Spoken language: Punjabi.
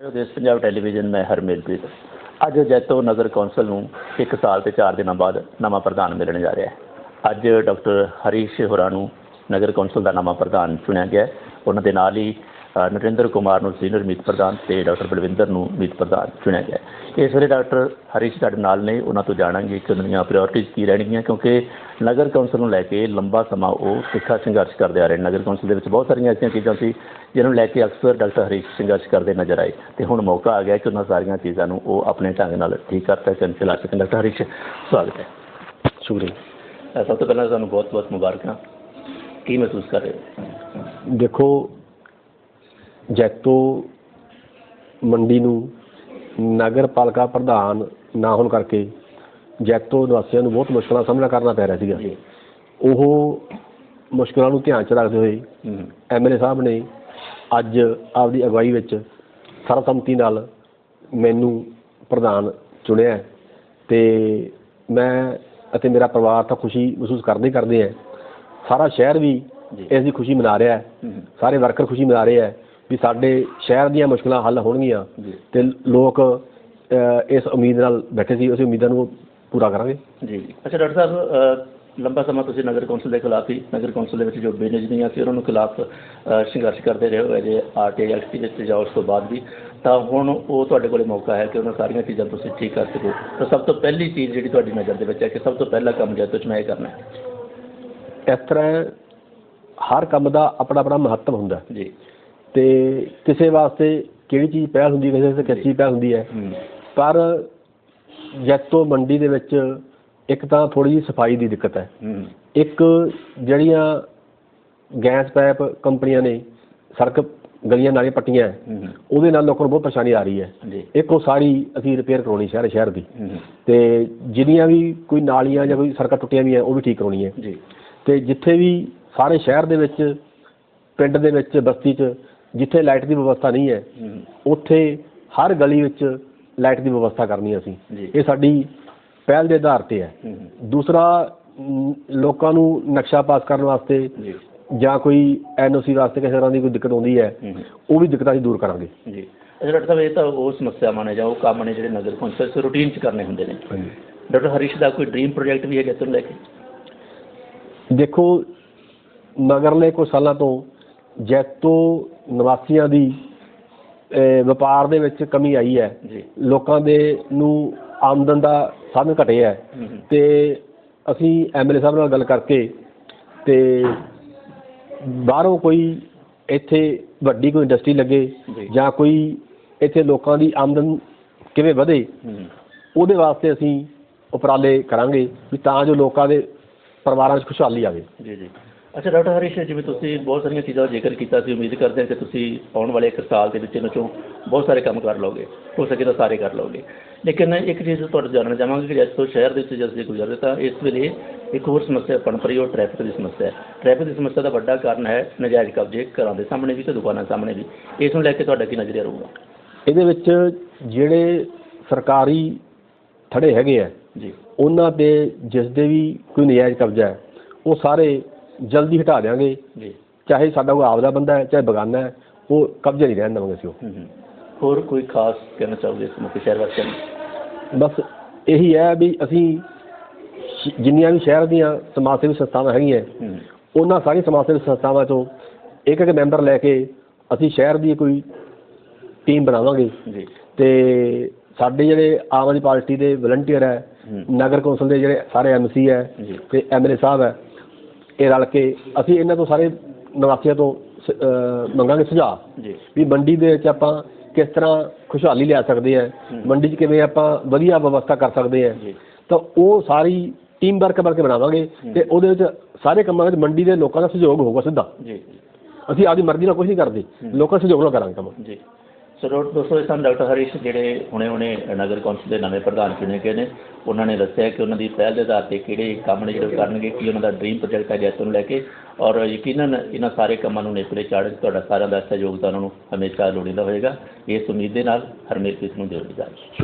ਦੇਸ਼ ਪੰਜਾਬ ਟੈਲੀਵਿਜ਼ਨ, ਮੈਂ ਹਰਮੇਲਪ੍ਰੀਤ ਅੱਜ ਜੈਤੋ ਨਗਰ ਕੌਂਸਲ ਨੂੰ 1 ਸਾਲ ਤੇ 4 ਦਿਨਾਂ ਬਾਅਦ ਨਵਾਂ ਪ੍ਰਧਾਨ ਮਿਲਣ ਜਾ ਰਿਹਾ ਹੈ। ਅੱਜ ਡਾਕਟਰ ਹਰੀਸ਼ ਹੋਰਾਂ ਨੂੰ ਨਗਰ ਕੌਂਸਲ ਦਾ ਨਵਾਂ ਪ੍ਰਧਾਨ ਚੁਣਿਆ ਗਿਆ ਉਹਨਾਂ ਦੇ ਨਾਲ ਹੀ ਨਰਿੰਦਰ ਕੁਮਾਰ ਨੂੰ ਸੀਨੀਅਰ ਮੀਤ ਪ੍ਰਧਾਨ ਤੇ ਡਾਕਟਰ ਬਲਵਿੰਦਰ ਨੂੰ ਮੀਤ ਪ੍ਰਧਾਨ ਚੁਣਿਆ ਗਿਆ ਇਸ ਵੇਲੇ ਡਾਕਟਰ ਹਰੀਸ਼ ਸਾਡੇ ਨਾਲ ਨੇ। ਉਹਨਾਂ ਤੋਂ ਜਾਣਾਂਗੇ ਕਿ ਉਹਨਾਂ ਦੀਆਂ ਪ੍ਰਾਇੋਰਟੀਜ਼ ਕੀ ਰਹਿਣਗੀਆਂ, ਕਿਉਂਕਿ ਨਗਰ ਕੌਂਸਲ ਨੂੰ ਲੈ ਕੇ ਲੰਬਾ ਸਮਾਂ ਉਹ ਤਿੱਖਾ ਸੰਘਰਸ਼ ਕਰਦੇ ਆ ਰਹੇ ਨੇ। ਨਗਰ ਕੌਂਸਲ ਦੇ ਵਿੱਚ ਬਹੁਤ ਸਾਰੀਆਂ ਐਸੀਆਂ ਚੀਜ਼ਾਂ ਸੀ ਜਿਹਨਾਂ ਲੈ ਕੇ ਅਕਸਰ ਡਾਕਟਰ ਹਰੀਸ਼ ਸੰਘਰਸ਼ ਕਰਦੇ ਨਜ਼ਰ ਆਏ ਤੇ ਹੁਣ ਮੌਕਾ ਆ ਗਿਆ ਕਿ ਉਹਨਾਂ ਸਾਰੀਆਂ ਚੀਜ਼ਾਂ ਨੂੰ ਉਹ ਆਪਣੇ ਢੰਗ ਨਾਲ ਠੀਕ ਕਰ ਸਕਣ ਚਲਾ ਸਕਣ। ਡਾਕਟਰ ਹਰੀਸ਼ ਸਵਾਗਤ ਹੈ। ਸ਼ੁਕਰੀਆ। ਸਭ ਤੋਂ ਪਹਿਲਾਂ ਤੁਹਾਨੂੰ ਬਹੁਤ ਬਹੁਤ ਮੁਬਾਰਕਾਂ। ਕੀ ਮਹਿਸੂਸ ਕਰ ਰਹੇ ਹੋ? ਦੇਖੋ ਜੈਤੋ ਮੰਡੀ ਨੂੰ ਨਗਰ ਪਾਲਿਕਾ ਪ੍ਰਧਾਨ ਨਾ ਹੋਣ ਕਰਕੇ ਜੈਤੋ ਨਿਵਾਸੀਆਂ ਨੂੰ ਬਹੁਤ ਮੁਸ਼ਕਲਾਂ ਸਾਹਮਣਾ ਕਰਨਾ ਪੈ ਰਿਹਾ ਸੀਗਾ। ਉਹ ਮੁਸ਼ਕਲਾਂ ਨੂੰ ਧਿਆਨ 'ਚ ਰੱਖਦੇ ਹੋਏ ਐਮਐਲਏ ਸਾਹਿਬ ਨੇ ਅੱਜ ਆਪਦੀ ਅਗਵਾਈ ਵਿੱਚ ਸਰਬਸੰਮਤੀ ਨਾਲ ਮੈਨੂੰ ਪ੍ਰਧਾਨ ਚੁਣਿਆ ਹੈ ਤੇ ਮੈਂ ਅਤੇ ਮੇਰਾ ਪਰਿਵਾਰ ਤਾਂ ਖੁਸ਼ੀ ਮਹਿਸੂਸ ਕਰਦੇ ਹੀ ਕਰਦੇ ਹੈ। ਸਾਰਾ ਸ਼ਹਿਰ ਵੀ। ਇਸ ਦੀ ਖੁਸ਼ੀ ਮਨਾ ਰਿਹਾ ਹੈ। ਸਾਰੇ ਵਰਕਰ ਖੁਸ਼ੀ ਮਨਾ ਰਹੇ ਹੈ ਵੀ ਸਾਡੇ ਸ਼ਹਿਰ ਦੀਆਂ ਮੁਸ਼ਕਲਾਂ ਹੱਲ ਹੋਣਗੀਆਂ ਤੇ ਲੋਕ ਇਸ ਉਮੀਦ ਨਾਲ ਬੈਠੇ ਸੀ ਉਸ ਉਮੀਦਾਂ ਨੂੰ ਪੂਰਾ ਕਰਾਂਗੇ। ਜੀ। ਅੱਛਾ ਡਾਕਟਰ ਸਾਹਿਬ ਲੰਬਾ ਸਮਾਂ ਤੁਸੀਂ ਨਗਰ ਕੌਂਸਲ ਦੇ ਖਿਲਾਫ ਹੀ ਨਗਰ ਕੌਂਸਲ ਦੇ ਵਿੱਚ ਜੋ ਬੇਨਿਜਮੀਆਂ ਸੀ ਉਹਨਾਂ ਨੂੰ ਖਿਲਾਫ ਸੰਘਰਸ਼ ਕਰਦੇ ਰਹੇ ਹੋ ਜੇ ਆਰਟੀਆਈ ਐਕਟ ਵਿੱਚ ਜਾਂ ਉਸ ਤੋਂ ਬਾਅਦ ਵੀ। ਤਾਂ ਹੁਣ ਉਹ ਤੁਹਾਡੇ ਕੋਲੇ ਮੌਕਾ ਹੈ ਕਿ ਉਹਨਾਂ ਸਾਰੀਆਂ ਚੀਜ਼ਾਂ ਤੁਸੀਂ ਠੀਕ ਕਰ ਸਕੋ। ਤਾਂ ਸਭ ਤੋਂ ਪਹਿਲੀ ਚੀਜ਼ ਜਿਹੜੀ ਤੁਹਾਡੀ ਨਜ਼ਰ ਦੇ ਵਿੱਚ ਹੈ ਕਿ ਸਭ ਤੋਂ ਪਹਿਲਾ ਕੰਮ ਜੈਤੋ ਚ ਮੈਂ ਇਹ ਕਰਨਾ ਹੈ। ਇਸ ਤਰ੍ਹਾਂ ਹਰ ਕੰਮ ਦਾ ਆਪਣਾ ਆਪਣਾ ਮਹੱਤਵ ਹੁੰਦਾ ਜੀ। ਤੇ ਕਿਸੇ ਵਾਸਤੇ ਕਿਹੜੀ ਚੀਜ਼ ਪਹਿਲ ਹੁੰਦੀ ਹੈ ਕਿਸੇ ਵਾਸਤੇ ਚੀਜ਼ ਪਹਿਲ ਹੁੰਦੀ ਹੈ। ਹੂੰ। ਪਰ ਜੈਤੋ ਮੰਡੀ ਦੇ ਵਿੱਚ ਇੱਕ ਤਾਂ ਥੋੜੀ ਜਿਹੀ ਸਫ਼ਾਈ ਦੀ ਦਿੱਕਤ ਹੈ। ਇੱਕ ਜਿਹੜੀਆਂ ਗੈਸ ਪਾਈਪ ਕੰਪਨੀਆਂ ਨੇ ਸੜਕ ਗਲੀਆਂ ਨਾਲੀਆਂ ਪੱਟੀਆਂ ਉਹਦੇ ਨਾਲ ਲੋਕਾਂ ਨੂੰ ਬਹੁਤ ਪਰੇਸ਼ਾਨੀ ਆ ਰਹੀ ਹੈ। ਇੱਕ ਉਹ ਸਾਰੀ ਅਸੀਂ ਰਿਪੇਅਰ ਕਰਾਉਣੀ ਸ਼ਹਿਰ ਸ਼ਹਿਰ ਦੀ। ਤੇ ਜਿੰਨੀਆਂ ਵੀ ਕੋਈ ਨਾਲੀਆਂ ਜਾਂ ਕੋਈ ਸੜਕਾਂ ਟੁੱਟੀਆਂ ਵੀ ਹੈ ਉਹ ਵੀ ਠੀਕ ਕਰਾਉਣੀ ਹੈ। ਜੀ। ਤੇ ਜਿੱਥੇ ਵੀ ਸਾਰੇ ਸ਼ਹਿਰ ਦੇ ਵਿੱਚ ਪਿੰਡ ਦੇ ਵਿੱਚ ਬਸਤੀ 'ਚ ਜਿੱਥੇ ਲਾਈਟ ਦੀ ਵਿਵਸਥਾ ਨਹੀਂ ਹੈ ਉੱਥੇ ਹਰ ਗਲੀ ਵਿੱਚ ਲਾਈਟ ਦੀ ਵਿਵਸਥਾ ਕਰਨੀ ਅਸੀਂ। ਇਹ ਸਾਡੀ ਪਹਿਲ ਦੇ ਆਧਾਰ ਤੇ ਹੈ। ਦੂਸਰਾ ਲੋਕਾਂ ਨੂੰ ਨਕਸ਼ਾ ਪਾਸ ਕਰਨ ਵਾਸਤੇ ਜੀ। ਕੋਈ ਐਨਓਸੀ ਵਾਸਤੇ ਕਿਸੇ ਤਰ੍ਹਾਂ ਦੀ ਕੋਈ ਦਿੱਕਤ ਆਉਂਦੀ ਹੈ ਉਹ ਵੀ ਦਿੱਕਤਾਂ ਅਸੀਂ ਦੂਰ ਕਰਾਂਗੇ। ਜੀ। ਡਾਕਟਰ ਸਾਹਿਬ ਇਹ ਤਾਂ ਉਹ ਸਮੱਸਿਆਵਾਂ ਨੇ ਜਾਂ ਉਹ ਕੰਮ ਨੇ ਜਿਹੜੇ ਨਗਰ ਕੌਂਸਲ ਰੂਟੀਨ 'ਚ ਕਰਨੇ ਹੁੰਦੇ ਨੇ। ਡਾਕਟਰ ਹਰੀਸ਼ ਦਾ ਕੋਈ ਡ੍ਰੀਮ ਪ੍ਰੋਜੈਕਟ ਵੀ ਹੈ ਜੈਤੋ ਨੂੰ ਲੈ ਕੇ? ਦੇਖੋ ਨਗਰਲੇ ਕੁਝ ਸਾਲਾਂ ਤੋਂ ਜੈਤੋ ਨਿਵਾਸੀਆਂ ਦੀ ਵਪਾਰ ਦੇ ਵਿੱਚ ਕਮੀ ਆਈ ਹੈ। ਲੋਕਾਂ ਦੇ ਨੂੰ ਆਮਦਨ ਦਾ ਸਾਧਨ ਘਟਿਆ ਹੈ। ਤੇ ਅਸੀਂ ਐਮਐਲਏ ਸਾਹਿਬ ਨਾਲ ਗੱਲ ਕਰਕੇ ਤੇ ਬਾਹਰੋਂ ਕੋਈ ਇੱਥੇ ਵੱਡੀ ਕੋਈ ਇੰਡਸਟਰੀ ਲੱਗੇ ਜੀ। ਕੋਈ ਇੱਥੇ ਲੋਕਾਂ ਦੀ ਆਮਦਨ ਕਿਵੇਂ ਵਧੇ ਉਹਦੇ ਵਾਸਤੇ ਅਸੀਂ ਉਪਰਾਲੇ ਕਰਾਂਗੇ ਵੀ ਤਾਂ ਜੋ ਲੋਕਾਂ ਦੇ ਪਰਿਵਾਰਾਂ 'ਚ ਖੁਸ਼ਹਾਲੀ ਆਵੇ। ਜੀ ਜੀ। ਅੱਛਾ ਡਾਕਟਰ ਹਰੀਸ਼ ਜਿਵੇਂ ਤੁਸੀਂ ਬਹੁਤ ਸਾਰੀਆਂ ਚੀਜ਼ਾਂ ਦਾ ਜ਼ਿਕਰ ਕੀਤਾ ਸੀ ਉਮੀਦ ਕਰਦੇ ਹਾਂ ਕਿ ਤੁਸੀਂ ਆਉਣ ਵਾਲੇ ਇੱਕ ਸਾਲ ਦੇ ਵਿੱਚ ਇਹਨਾਂ ਚੋਂ ਬਹੁਤ ਸਾਰੇ ਕੰਮ ਕਰ ਲਓਗੇ ਹੋ ਸਕੇ ਤਾਂ ਸਾਰੇ ਕਰ ਲਓਗੇ। ਲੇਕਿਨ ਇੱਕ ਚੀਜ਼ ਤੁਹਾਡੇ ਤੋਂ ਜਾਣਨਾ ਚਾਹਾਂਗੇ ਕਿ ਜਦੋਂ ਸ਼ਹਿਰ ਦੇ ਵਿੱਚ ਜਦੋਂ ਅਸੀਂ ਗੁਜ਼ਰਦੇ ਤਾਂ ਇਸ ਵੇਲੇ ਇੱਕ ਹੋਰ ਸਮੱਸਿਆ ਪਣਪ ਰਹੀ ਉਹ ਟ੍ਰੈਫਿਕ ਦੀ ਸਮੱਸਿਆ ਹੈ। ਟ੍ਰੈਫਿਕ ਦੀ ਸਮੱਸਿਆ ਦਾ ਵੱਡਾ ਕਾਰਨ ਹੈ ਨਜਾਇਜ਼ ਕਬਜ਼ੇ ਘਰਾਂ ਦੇ ਸਾਹਮਣੇ ਵੀ ਤੇ ਦੁਕਾਨਾਂ ਸਾਹਮਣੇ ਵੀ। ਇਸ ਨੂੰ ਲੈ ਕੇ ਤੁਹਾਡਾ ਕੀ ਨਜ਼ਰੀਆ ਰਹੂਗਾ? ਇਹਦੇ ਵਿੱਚ ਜਿਹੜੇ ਸਰਕਾਰੀ ਥੜੇ ਹੈਗੇ ਆ ਜੀ। ਉਹਨਾਂ ਤੇ ਜਿਸ ਦੇ ਵੀ ਕੋਈ ਨਜਾਇਜ਼ ਕਬਜ਼ਾ ਹੈ ਉਹ ਸਾਰੇ ਜਲਦੀ ਹਟਾ ਦਿਆਂਗੇ। ਜੀ। ਚਾਹੇ ਸਾਡਾ ਕੋਈ ਆਪਦਾ ਬੰਦਾ ਹੈ ਚਾਹੇ ਬਗਾਨਾ ਹੈ ਉਹ ਕਬਜ਼ੇ ਨਹੀਂ ਰਹਿਣ ਦੇਵਾਂਗੇ ਅਸੀਂ ਉਹ। ਹੂੰ ਹੂੰ। ਹੋਰ ਕੋਈ ਖਾਸ ਕਹਿਣਾ ਚਾਹੋਗੇ ਇਸ ਮੌਕੇ ਸ਼ਹਿਰ ਵਾਸੀਆਂ ਨੂੰ? ਬਸ ਇਹੀ ਹੈ ਵੀ ਅਸੀਂ ਸ਼- ਜਿੰਨੀਆਂ ਵੀ ਸ਼ਹਿਰ ਦੀਆਂ ਸਮਾਜ ਸੇਵੀ ਸੰਸਥਾਵਾਂ ਹੈਗੀਆਂ ਹੂੰ। ਉਹਨਾਂ ਸਾਰੀਆਂ ਸਮਾਜ ਸੇਵੀ ਸੰਸਥਾਵਾਂ ਤੋਂ ਇੱਕ ਇੱਕ ਮੈਂਬਰ ਲੈ ਕੇ ਅਸੀਂ ਸ਼ਹਿਰ ਦੀ ਕੋਈ ਟੀਮ ਬਣਾਵਾਂਗੇ। ਜੀ। ਤੇ ਸਾਡੇ ਜਿਹੜੇ ਆਮ ਆਦਮੀ ਪਾਰਟੀ ਦੇ ਵਲੰਟੀਅਰ ਹੈ ਹੂੰ। ਨਗਰ ਕੌਂਸਲ ਦੇ ਜਿਹੜੇ ਸਾਰੇ ਐਮਸੀ ਹੈ ਜੀ। ਤੇ ਐਮਐਲਏ ਸਾਹਿਬ ਹੈ ਇਹ ਰਲ ਕੇ ਅਸੀਂ ਇਹਨਾਂ ਤੋਂ ਸਾਰੇ ਨਿਵਾਸੀਆਂ ਤੋਂ ਸ- ਅਹ ਮੰਗਾਂਗੇ ਸੁਝਾਅ ਜੀ। ਵੀ ਮੰਡੀ ਦੇ ਵਿੱਚ ਆਪਾਂ ਕਿਸ ਤਰ੍ਹਾਂ ਖੁਸ਼ਹਾਲੀ ਲਿਆ ਸਕਦੇ ਆ। ਮੰਡੀ 'ਚ ਕਿਵੇਂ ਆਪਾਂ ਵਧੀਆ ਵਿਵਸਥਾ ਕਰ ਸਕਦੇ ਆ ਜੀ। ਤਾਂ ਉਹ ਸਾਰੀ ਟੀਮ ਵਰਕ ਕਰਕੇ ਬਣਾਵਾਂਗੇ। ਤੇ ਉਹਦੇ ਵਿੱਚ ਸਾਰੇ ਕੰਮਾਂ ਵਿੱਚ ਮੰਡੀ ਦੇ ਲੋਕਾਂ ਦਾ ਸਹਿਯੋਗ ਹੋਊਗਾ ਸਿੱਧਾ। ਜੀ। ਅਸੀਂ ਆਪਦੀ ਮਰਜ਼ੀ ਨਾਲ ਕੁਝ ਨਹੀਂ ਕਰਦੇ। ਲੋਕਾਂ ਦੇ ਸਹਿਯੋਗ ਨਾਲ ਕਰਾਂਗੇ ਕੰਮ। ਜੀ। ਸੋ ਡੋ- ਦੋਸਤੋ ਇਹ ਸਨ ਡਾਕਟਰ ਹਰੀਸ਼ ਜਿਹੜੇ ਹੁਣੇ ਹੁਣੇ ਨਗਰ ਕੌਂਸਲ ਦੇ ਨਵੇਂ ਪ੍ਰਧਾਨ ਚੁਣੇ ਗਏ ਨੇ, ਉਹਨਾਂ ਨੇ ਦੱਸਿਆ ਕਿ ਉਹਨਾਂ ਦੀ ਪਹਿਲ ਦੇ ਆਧਾਰ ਤੇ ਕਿਹੜੇ ਕੰਮ ਨੇ ਜਿਹੜੇ ਕਰਨਗੇ, ਕੀ ਉਹਨਾਂ ਦਾ ਡ੍ਰੀਮ ਪ੍ਰੋਜੈਕਟ ਹੈ ਜੈਤੋ ਨੂੰ ਲੈ ਕੇ, ਔਰ ਯਕੀਨਨ ਇਹਨਾਂ ਸਾਰੇ ਕੰਮਾਂ ਨੂੰ ਨੇਪਰੇ ਚਾੜਨ ਤੁਹਾਡਾ ਸਾਰਿਆਂ ਦਾ ਸਹਿਯੋਗ ਤਾਂ ਉਹਨਾਂ ਨੂੰ ਹਮੇਸ਼ਾ ਲੋੜੀਂਦਾ ਹੋਏਗਾ। ਇਸ ਉਮੀਦ ਦੇ ਨਾਲ ਹਰਮੇਲ ਕਿਸ ਨੂੰ ਦਿਓ ਇਜਾਜ਼ਤ